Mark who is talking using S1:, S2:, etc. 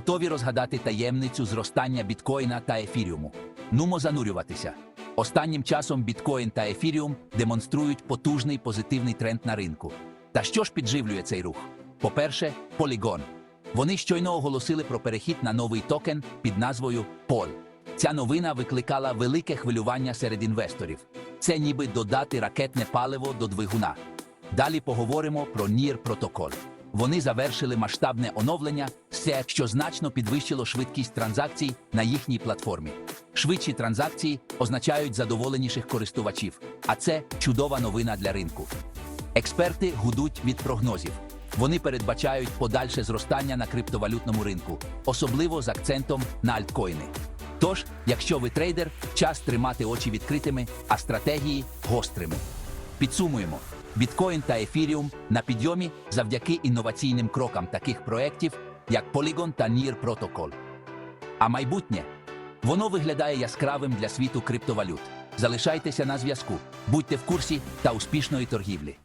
S1: Готові розгадати таємницю зростання біткоїна та ефіріуму. Нумо занурюватися. Останнім часом біткоін та ефіріум демонструють потужний позитивний тренд на ринку. Та що ж підживлює цей рух? По-перше, Polygon. Вони щойно оголосили про перехід на новий токен під назвою POL. Ця новина викликала велике хвилювання серед інвесторів. Це ніби додати ракетне паливо до двигуна. Далі поговоримо про NIR протокол. Вони завершили масштабне оновлення, все, що значно підвищило швидкість транзакцій на їхній платформі. Швидші транзакції означають задоволеніших користувачів, а це чудова новина для ринку. Експерти гудуть від прогнозів. Вони передбачають подальше зростання на криптовалютному ринку, особливо з акцентом на альткоїни. Тож, якщо ви трейдер, час тримати очі відкритими, а стратегії гострими. Підсумуємо: біткоін та ефіріум на підйомі завдяки інноваційним крокам таких проєктів, як Polygon та NIR Protocol. А майбутнє воно виглядає яскравим для світу криптовалют. Залишайтеся на зв'язку, будьте в курсі та успішної торгівлі.